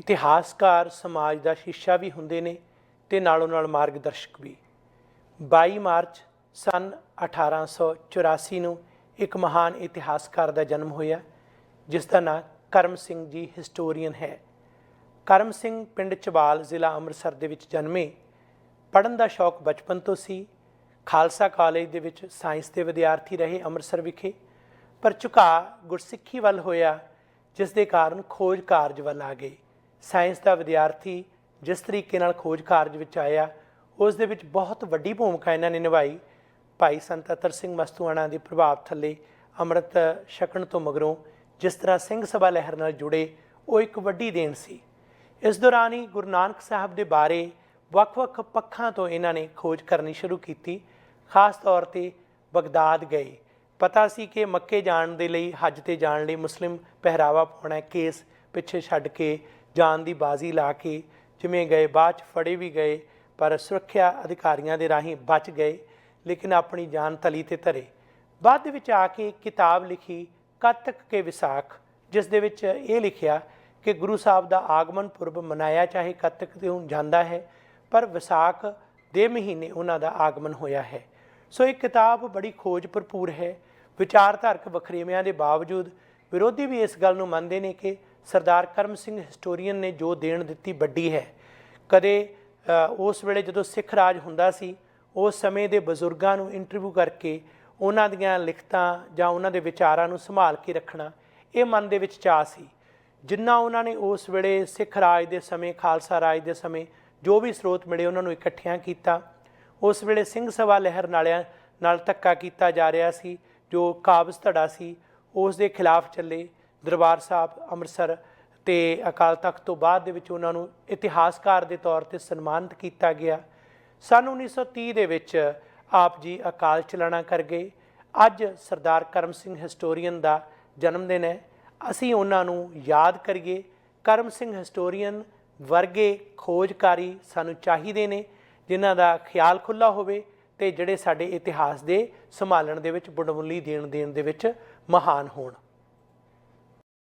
ਇਤਿਹਾਸਕਾਰ ਸਮਾਜ ਦਾ ਸ਼ੀਸ਼ਾ ਵੀ ਹੁੰਦੇ ਨੇ ਤੇ ਨਾਲੋਂ ਨਾਲ ਮਾਰਗਦਰਸ਼ਕ ਵੀ। 22 ਮਾਰਚ ਸਨ 1884 ਨੂੰ ਇੱਕ ਮਹਾਨ ਇਤਿਹਾਸਕਾਰ ਦਾ ਜਨਮ ਹੋਇਆ, ਜਿਸ ਦਾ ਨਾਂ ਕਰਮ ਸਿੰਘ ਜੀ ਹਿਸਟੋਰੀਅਨ ਹੈ। ਕਰਮ ਸਿੰਘ ਪਿੰਡ ਚਬਾਲ ਜ਼ਿਲ੍ਹਾ ਅੰਮ੍ਰਿਤਸਰ ਦੇ ਵਿੱਚ ਜਨਮੇ। ਪੜ੍ਹਨ ਦਾ ਸ਼ੌਕ ਬਚਪਨ ਤੋਂ ਸੀ। ਖਾਲਸਾ ਕਾਲਜ ਦੇ ਵਿੱਚ ਸਾਇੰਸ ਦੇ ਵਿਦਿਆਰਥੀ ਰਹੇ ਅੰਮ੍ਰਿਤਸਰ ਵਿਖੇ, ਪਰ ਝੁਕਾ ਗੁਰਸਿੱਖੀ ਵੱਲ ਹੋਇਆ, ਜਿਸ ਦੇ ਕਾਰਨ ਖੋਜ ਕਾਰਜ ਵੱਲ ਆ ਗਏ। ਸਾਇੰਸ ਦਾ ਵਿਦਿਆਰਥੀ ਜਿਸ ਤਰੀਕੇ ਨਾਲ ਖੋਜ ਕਾਰਜ ਵਿੱਚ ਆਇਆ, ਉਸ ਦੇ ਵਿੱਚ ਬਹੁਤ ਵੱਡੀ ਭੂਮਿਕਾ ਇਹਨਾਂ ਨੇ ਨਿਭਾਈ। ਭਾਈ ਸੰਤ ਅਤਰ ਸਿੰਘ ਮਸਤੂਆਣਾ ਦੇ ਪ੍ਰਭਾਵ ਥੱਲੇ ਅੰਮ੍ਰਿਤ ਛਕਣ ਤੋਂ ਮਗਰੋਂ ਜਿਸ ਤਰ੍ਹਾਂ ਸਿੰਘ ਸਭਾ ਲਹਿਰ ਨਾਲ ਜੁੜੇ, ਉਹ ਇੱਕ ਵੱਡੀ ਦੇਣ ਸੀ। ਇਸ ਦੌਰਾਨ ਹੀ ਗੁਰੂ ਨਾਨਕ ਸਾਹਿਬ ਦੇ ਬਾਰੇ ਵੱਖ-ਵੱਖ ਪੱਖਾਂ ਤੋਂ ਇਹਨਾਂ ਨੇ ਖੋਜ ਕਰਨੀ ਸ਼ੁਰੂ ਕੀਤੀ। ਖਾਸ ਤੌਰ ਤੇ ਬਗਦਾਦ ਗਏ। ਪਤਾ ਸੀ ਕਿ ਮੱਕੇ ਜਾਣ ਦੇ ਲਈ, ਹੱਜ ਤੇ ਜਾਣ ਲਈ ਮੁਸਲਿਮ ਪਹਿਰਾਵਾ ਪਾਉਣਾ ਕੇਸ ਪਿੱਛੇ ਛੱਡ ਕੇ ਜਾਨ ਦੀ ਬਾਜ਼ੀ ਲਾ ਕੇ ਜਿਵੇਂ ਗਏ, ਬਾਅਦ ਚ ਫੜੇ ਵੀ ਗਏ, ਪਰ ਸੁਰੱਖਿਆ ਅਧਿਕਾਰੀਆਂ ਦੇ ਰਾਹੀਂ ਬਚ ਗਏ, ਲੇਕਿਨ ਆਪਣੀ ਜਾਨ ਤਲੀ ਤੇ ਧਰੇ। ਬਾਅਦ ਵਿੱਚ ਆ ਕੇ ਇੱਕ ਕਿਤਾਬ ਲਿਖੀ, ਕੱਤਕ ਕੇ ਵਿਸਾਖ, ਜਿਸ ਦੇ ਵਿੱਚ ਇਹ ਲਿਖਿਆ ਕਿ ਗੁਰੂ ਸਾਹਿਬ ਦਾ ਆਗਮਨ ਪੁਰਬ ਮਨਾਇਆ ਚਾਹੇ ਕੱਤਕ ਤੇ ਹੁਣ ਜਾਂਦਾ ਹੈ, ਪਰ ਵਿਸਾਖ ਦੇ ਮਹੀਨੇ ਉਹਨਾਂ ਦਾ ਆਗਮਨ ਹੋਇਆ ਹੈ। ਸੋ ਇਹ ਕਿਤਾਬ ਬੜੀ ਖੋਜ ਭਰਪੂਰ ਹੈ। ਵਿਚਾਰਧਾਰਕ ਵਖਰੇਵਿਆਂ ਦੇ ਬਾਵਜੂਦ ਵਿਰੋਧੀ ਵੀ ਇਸ ਗੱਲ ਨੂੰ ਮੰਨਦੇ ਨੇ ਕਿ ਸਰਦਾਰ ਕਰਮ ਸਿੰਘ ਹਿਸਟੋਰੀਅਨ ਨੇ ਜੋ ਦੇਣ ਦਿੱਤੀ ਵੱਡੀ ਹੈ। ਕਦੇ ਉਸ ਵੇਲੇ ਜਦੋਂ ਸਿੱਖ ਰਾਜ ਹੁੰਦਾ ਸੀ, ਉਸ ਸਮੇਂ ਦੇ ਬਜ਼ੁਰਗਾਂ ਨੂੰ ਇੰਟਰਵਿਊ ਕਰਕੇ ਉਹਨਾਂ ਦੀਆਂ ਲਿਖਤਾਂ ਜਾਂ ਉਹਨਾਂ ਦੇ ਵਿਚਾਰਾਂ ਨੂੰ ਸੰਭਾਲ ਕੇ ਰੱਖਣਾ, ਇਹ ਮਨ ਦੇ ਵਿੱਚ ਚਾਹ ਸੀ। ਜਿੰਨਾ ਉਹਨਾਂ ਨੇ ਉਸ ਵੇਲੇ ਸਿੱਖ ਰਾਜ ਦੇ ਸਮੇਂ, ਖਾਲਸਾ ਰਾਜ ਦੇ ਸਮੇਂ ਜੋ ਵੀ ਸਰੋਤ ਮਿਲੇ ਉਹਨਾਂ ਨੂੰ ਇਕੱਠਿਆਂ ਕੀਤਾ। ਉਸ ਵੇਲੇ ਸਿੰਘ ਸਭਾ ਲਹਿਰ ਨਾਲਿਆਂ ਨਾਲ ਧੱਕਾ ਕੀਤਾ ਜਾ ਰਿਹਾ ਸੀ, ਜੋ ਕਾਬਜ਼ ਧੜਾ ਸੀ, ਉਸ ਦੇ ਖਿਲਾਫ ਚੱਲੇ। ਦਰਬਾਰ ਸਾਹਿਬ ਅੰਮ੍ਰਿਤਸਰ ਤੇ ਅਕਾਲ ਤਖਤ ਤੋਂ ਬਾਅਦ ਦੇ ਵਿੱਚ ਉਹਨਾਂ ਨੂੰ ਇਤਿਹਾਸਕਾਰ ਦੇ ਤੌਰ ਤੇ ਸਨਮਾਨਿਤ ਕੀਤਾ ਗਿਆ। ਸਨ 1930 ਦੇ ਵਿੱਚ ਆਪ ਜੀ ਅਕਾਲ ਚਲਾਣਾ ਕਰ ਗਏ। ਅੱਜ ਸਰਦਾਰ ਕਰਮ ਸਿੰਘ ਹਿਸਟੋਰੀਅਨ ਦਾ ਜਨਮ ਦਿਨ ਹੈ। ਅਸੀਂ ਉਹਨਾਂ ਨੂੰ ਯਾਦ ਕਰੀਏ। ਕਰਮ ਸਿੰਘ ਹਿਸਟੋਰੀਅਨ ਵਰਗੇ ਖੋਜਕਾਰੀ ਸਾਨੂੰ ਚਾਹੀਦੇ ਨੇ, ਜਿਨ੍ਹਾਂ ਦਾ ਖਿਆਲ ਖੁੱਲਾ ਹੋਵੇ ਤੇ ਜਿਹੜੇ ਸਾਡੇ ਇਤਿਹਾਸ ਦੇ ਸੰਭਾਲਣ ਦੇ ਵਿੱਚ ਬੜਮੁੱਲੀ ਦੇਣ ਦੇਣ ਦੇ ਵਿੱਚ ਮਹਾਨ ਹੋਣ।